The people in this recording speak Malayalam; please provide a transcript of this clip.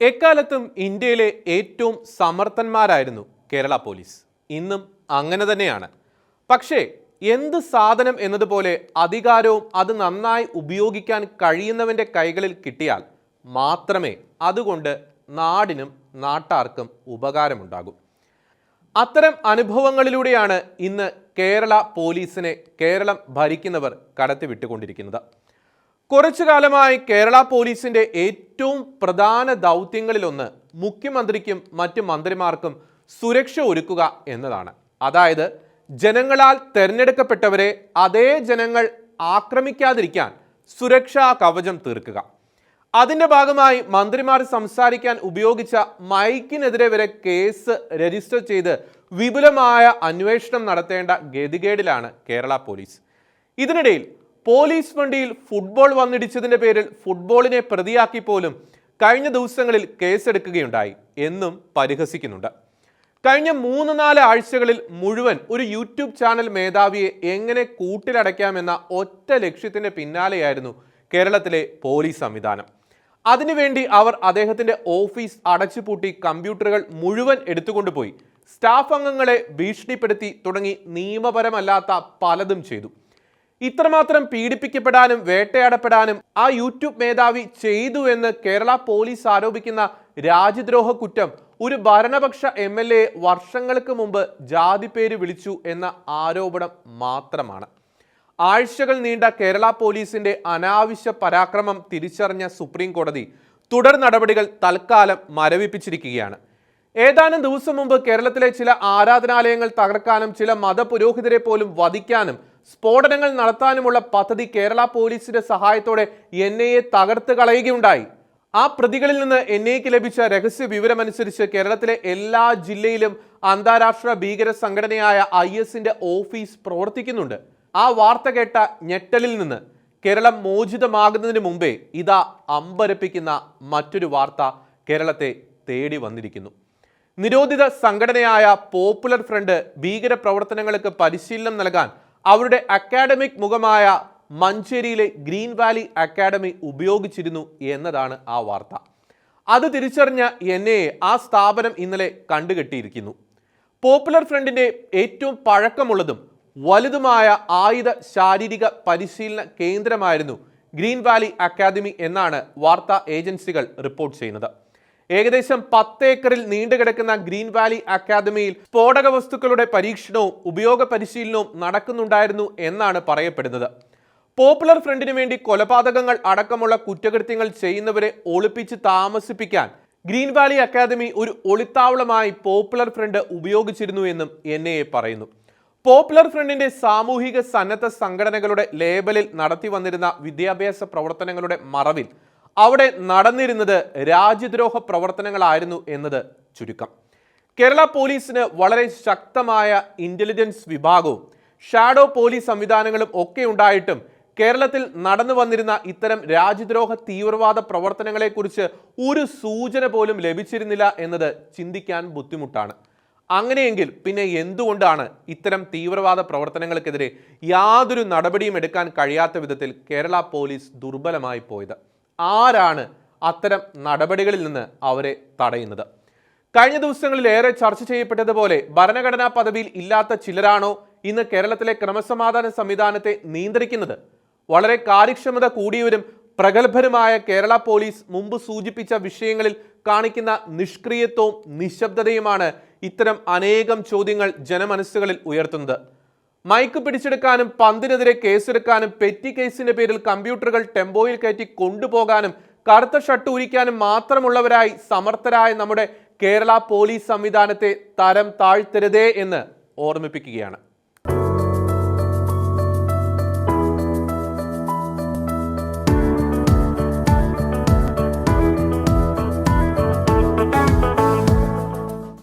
എക്കാലത്തും ഇന്ത്യയിലെ ഏറ്റവും സമർത്ഥന്മാരായിരുന്നു കേരള പോലീസ്. ഇന്നും അങ്ങനെ തന്നെയാണ്. പക്ഷേ എന്ത് സാധനം എന്നതുപോലെ അധികാരവും അത് നന്നായി ഉപയോഗിക്കാൻ കഴിയുന്നവന്റെ കൈകളിൽ കിട്ടിയാൽ മാത്രമേ അതുകൊണ്ട് നാടിനും നാട്ടാർക്കും ഉപകാരമുണ്ടാകൂ. അത്തരം അനുഭവങ്ങളിലൂടെയാണ് ഇന്ന് കേരള പോലീസിനെ കേരളം ഭരിക്കുന്നവർ കടത്തിവിട്ടുകൊണ്ടിരിക്കുന്നത്. കുറച്ചു കാലമായി കേരള പോലീസിന്റെ ഏറ്റവും പ്രധാന ദൗത്യങ്ങളിലൊന്ന് മുഖ്യമന്ത്രിക്കും മറ്റ് മന്ത്രിമാർക്കും സുരക്ഷ ഒരുക്കുക എന്നതാണ്. അതായത് ജനങ്ങളാൽ തെരഞ്ഞെടുക്കപ്പെട്ടവരെ അതേ ജനങ്ങൾ ആക്രമിക്കാതിരിക്കാൻ സുരക്ഷാ കവചം തീർക്കുക. അതിന്റെ ഭാഗമായി മന്ത്രിമാർ സംസാരിക്കാൻ ഉപയോഗിച്ച മൈക്കിനെതിരെ വരെ കേസ് രജിസ്റ്റർ ചെയ്ത് വിപുലമായ അന്വേഷണം നടത്തേണ്ട ഗതികേടിലാണ് കേരള പോലീസ്. ഇതിനിടയിൽ പോലീസ് വണ്ടിയിൽ ഫുട്ബോൾ വന്നിടിച്ചതിന്റെ പേരിൽ ഫുട്ബോളിനെ പ്രതിയാക്കി പോലും കഴിഞ്ഞ ദിവസങ്ങളിൽ കേസെടുക്കുകയുണ്ടായി എന്നും പരിഹസിക്കുന്നുണ്ട്. കഴിഞ്ഞ മൂന്ന് നാല് ആഴ്ചകളിൽ മുഴുവൻ ഒരു യൂട്യൂബ് ചാനൽ മേധാവിയെ എങ്ങനെ കൂട്ടിലടയ്ക്കാമെന്ന ഒറ്റ ലക്ഷ്യത്തിന്റെ പിന്നാലെയായിരുന്നു കേരളത്തിലെ പോലീസ് സംവിധാനം. അതിനുവേണ്ടി അവർ അദ്ദേഹത്തിന്റെ ഓഫീസ് അടച്ചുപൂട്ടി കമ്പ്യൂട്ടറുകൾ മുഴുവൻ എടുത്തുകൊണ്ടുപോയി. സ്റ്റാഫ് അംഗങ്ങളെ ഭീഷണിപ്പെടുത്തി തുടങ്ങി നിയമപരമല്ലാത്ത പലതും ചെയ്തു. ഇത്രമാത്രം പീഡിപ്പിക്കപ്പെടാനും വേട്ടയാടപ്പെടാനും ആ യൂട്യൂബ് മേധാവി ചെയ്തു എന്ന് കേരള പോലീസ് ആരോപിക്കുന്ന രാജ്യദ്രോഹ കുറ്റം ഒരു ഭരണപക്ഷ എം എൽ എ വർഷങ്ങൾക്ക് മുമ്പ് ജാതി പേര് വിളിച്ചു എന്ന ആരോപണം മാത്രമാണ്. ആഴ്ചകൾ നീണ്ട കേരള പോലീസിന്റെ അനാവശ്യ പരാക്രമം തിരിച്ചറിഞ്ഞ സുപ്രീം കോടതി തുടർ നടപടികൾ തൽക്കാലം മരവിപ്പിച്ചിരിക്കുകയാണ്. ഏതാനും ദിവസം മുമ്പ് കേരളത്തിലെ ചില ആരാധനാലയങ്ങൾ തകർക്കാനും ചില മതപുരോഹിതരെ പോലും വധിക്കാനും സ്ഫോടനങ്ങൾ നടത്താനുമുള്ള പദ്ധതി കേരള പോലീസിന്റെ സഹായത്തോടെ എൻ ഐ എ തകർത്ത് കളയുകയുണ്ടായി. ആ പ്രതികളിൽ നിന്ന് എൻ ഐക്ക് ലഭിച്ച രഹസ്യ വിവരമനുസരിച്ച് കേരളത്തിലെ എല്ലാ ജില്ലയിലും അന്താരാഷ്ട്ര ഭീകര സംഘടനയായ ഐ എസിന്റെ ഓഫീസ് പ്രവർത്തിക്കുന്നുണ്ട്. ആ വാർത്ത കേട്ട ഞെട്ടലിൽ നിന്ന് കേരളം മോചിതമാകുന്നതിന് മുമ്പേ ഇതാ അമ്പരപ്പിക്കുന്ന മറ്റൊരു വാർത്ത കേരളത്തെ തേടി വന്നിരിക്കുന്നു. നിരോധിത സംഘടനയായ പോപ്പുലർ ഫ്രണ്ട് ഭീകര പ്രവർത്തനങ്ങൾക്ക് പരിശീലനം നൽകാൻ അവരുടെ അക്കാഡമിക് മുഖമായ മഞ്ചേരിയിലെ ഗ്രീൻ വാലി അക്കാഡമി ഉപയോഗിച്ചിരുന്നു എന്നതാണ് ആ വാർത്ത. അത് തിരിച്ചറിഞ്ഞ എൻ ആ സ്ഥാപനം ഇന്നലെ കണ്ടുകെട്ടിയിരിക്കുന്നു. പോപ്പുലർ ഫ്രണ്ടിന്റെ ഏറ്റവും പഴക്കമുള്ളതും വലുതുമായ ആയുധ ശാരീരിക പരിശീലന കേന്ദ്രമായിരുന്നു ഗ്രീൻ വാലി അക്കാദമി എന്നാണ് വാർത്താ ഏജൻസികൾ റിപ്പോർട്ട് ചെയ്യുന്നത്. ഏകദേശം പത്ത് ഏക്കറിൽ നീണ്ടുകിടക്കുന്ന ഗ്രീൻ വാലി അക്കാദമിയിൽ സ്ഫോടക വസ്തുക്കളുടെ പരീക്ഷണവും ഉപയോഗ പരിശീലനവും നടക്കുന്നുണ്ടായിരുന്നു എന്നാണ് പറയപ്പെടുന്നത്. പോപ്പുലർ ഫ്രണ്ടിനു വേണ്ടി കൊലപാതകങ്ങൾ അടക്കമുള്ള കുറ്റകൃത്യങ്ങൾ ചെയ്യുന്നവരെ ഒളിപ്പിച്ച് താമസിപ്പിക്കാൻ ഗ്രീൻ വാലി അക്കാദമി ഒരു ഒളിത്താവളമായി പോപ്പുലർ ഫ്രണ്ട് ഉപയോഗിച്ചിരുന്നു എന്നും എൻ പറയുന്നു. പോപ്പുലർ ഫ്രണ്ടിന്റെ സാമൂഹിക സന്നദ്ധ സംഘടനകളുടെ ലേബലിൽ നടത്തി വന്നിരുന്ന വിദ്യാഭ്യാസ പ്രവർത്തനങ്ങളുടെ മറവിൽ അവിടെ നടന്നിരുന്നത് രാജ്യദ്രോഹ പ്രവർത്തനങ്ങളായിരുന്നു എന്നത് ചുരുക്കം. കേരള പോലീസിന് വളരെ ശക്തമായ ഇന്റലിജൻസ് വിഭാഗവും ഷാഡോ പോലീസ് സംവിധാനങ്ങളും ഒക്കെ ഉണ്ടായിട്ടും കേരളത്തിൽ നടന്നു വന്നിരുന്ന ഇത്തരം രാജ്യദ്രോഹ തീവ്രവാദ പ്രവർത്തനങ്ങളെക്കുറിച്ച് ഒരു സൂചന പോലും ലഭിച്ചിരുന്നില്ല എന്നത് ചിന്തിക്കാൻ ബുദ്ധിമുട്ടാണ്. അങ്ങനെയെങ്കിൽ പിന്നെ എന്തുകൊണ്ടാണ് ഇത്തരം തീവ്രവാദ പ്രവർത്തനങ്ങൾക്കെതിരെ യാതൊരു നടപടിയും എടുക്കാൻ കഴിയാത്ത വിധത്തിൽ കേരള പോലീസ് ദുർബലമായി പോയത്? ആരാണ് അത്തരം നടപടികളിൽ നിന്ന് അവരെ തടയുന്നത്? കഴിഞ്ഞ ദിവസങ്ങളിൽ ഏറെ ചർച്ച ചെയ്യപ്പെട്ടതുപോലെ ഭരണഘടനാ പദവിയിൽ ഇല്ലാത്ത ചിലരാണോ ഇന്ന് കേരളത്തിലെ ക്രമസമാധാന സംവിധാനത്തെ നിയന്ത്രിക്കുന്നത്? വളരെ കാര്യക്ഷമത കൂടിയവരും പ്രഗത്ഭരുമായ കേരള പോലീസ് മുമ്പ് സൂചിപ്പിച്ച വിഷയങ്ങളിൽ കാണിക്കുന്ന നിഷ്ക്രിയത്വവും നിശബ്ദതയുമാണ് ഇത്തരം അനേകം ചോദ്യങ്ങൾ ജനമനസ്സുകളിൽ ഉയർത്തുന്നത്. മൈക്ക് പിടിച്ചെടുക്കാനും പന്തിനെതിരെ കേസെടുക്കാനും പെറ്റി കേസിന്റെ പേരിൽ കമ്പ്യൂട്ടറുകൾ ടെമ്പോയിൽ കയറ്റി കൊണ്ടുപോകാനും കറുത്ത ഷട്ട് ഉരിക്കാനും മാത്രമുള്ളവരായി സമർത്ഥരായ നമ്മുടെ കേരള പോലീസ് സംവിധാനത്തെ തരം താഴ്ത്തരുതേ എന്ന് ഓർമ്മിപ്പിക്കുകയാണ്.